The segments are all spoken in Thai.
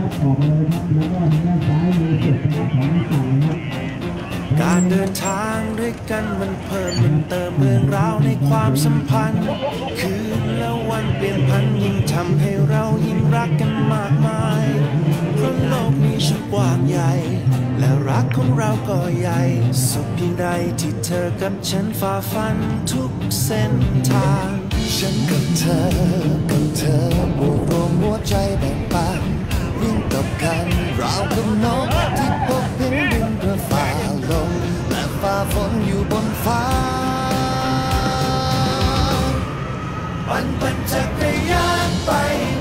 กางนะครับออกมาเลยครับแล้วก็ทางด้านซ้ายมือสุดเป็นของฝั่งนะครับการเดินทางด้วยกันมันเพิ่มมันเติมเรื่องราวในความสัมพันธ์ คืนและวันเปลี่ยนพันยิ่งทำให้เรายิ่งรักกันมากมายเพราะโลกนี้ช่างกว้างใหญ่ และรักของเราก็ใหญ่ สุขเพียงใดที่เธอกับฉันฝ่าฟันทุกเส้นทาง จักรยานไป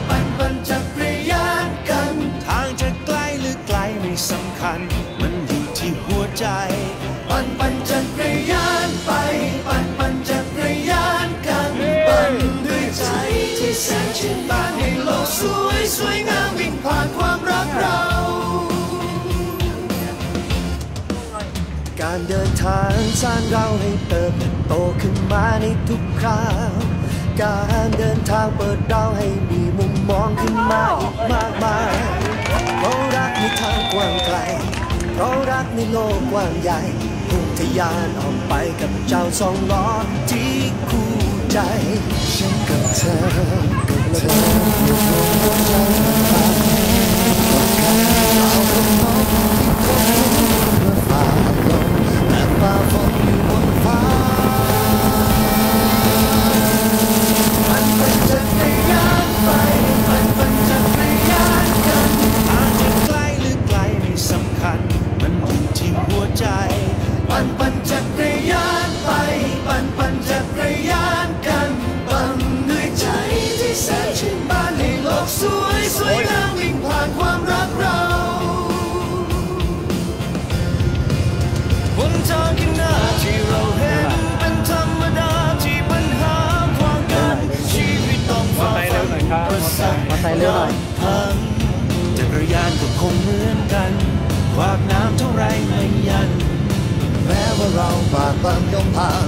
ปั่นปั่นจักรยานกัน ทางจะไกลหรือไกลไม่สำคัญ มันอยู่ที่หัวใจ ปั่นปั่นจักรยานไป ปั่นปั่นจักรยานกัน ปั่นด้วยใจที่แสนชื่นบานให้โลกสวยสวยงามวิ่งผ่านความรักเราการเดินทางสร้างเราให้เติบโตขึ้นมาในทุกคราว การเดินทางเปิดดาวให้มีมุมมองขึ้นมาอีกมากมายเพราะรักในทางกว้างไกลเพราะรักในโลกกว้างใหญ่พุ่งทะยานออกไปกับเจ้าสองล้อที่คู่ใจฉันกับเธอกับเธอ ฟันประสานมาใส่เร็วหน่อยพังจักรยานก็คงเหมือนกันวากน้ำเท่าไรไม่ยัน แม้ว่าเราฝ่าฟันย่อมผ่าน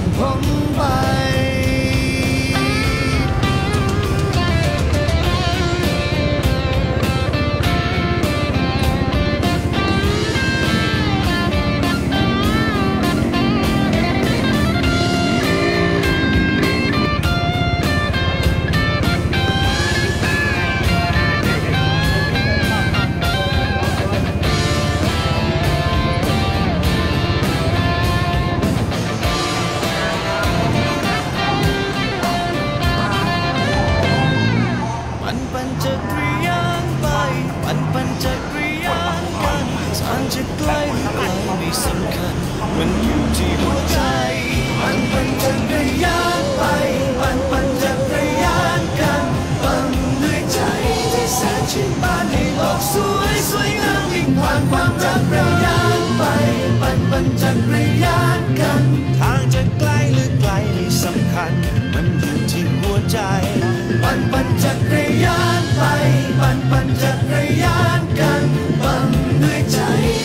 ปั่นปั่นจักรยานกันทางจะไกลหรือไกลไม่สำคัญ มันอยู่ที่หัวใจปั่นปั่นจักรยานไปปั่นปั่นจักรยานกันปั่นด้วยใจที่แสนชื่นบานให้โลกสวยสวยงามวิ่งผ่านความรักเรยานไปปั่นปั่นจักรยานกัน ทางจะไกลหรือไกลไม่สำคัญ มันอยู่ที่หัวใจ ปั่นปั่นจักรยานไปปั่นปั่นจักรยาน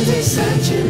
ที่แ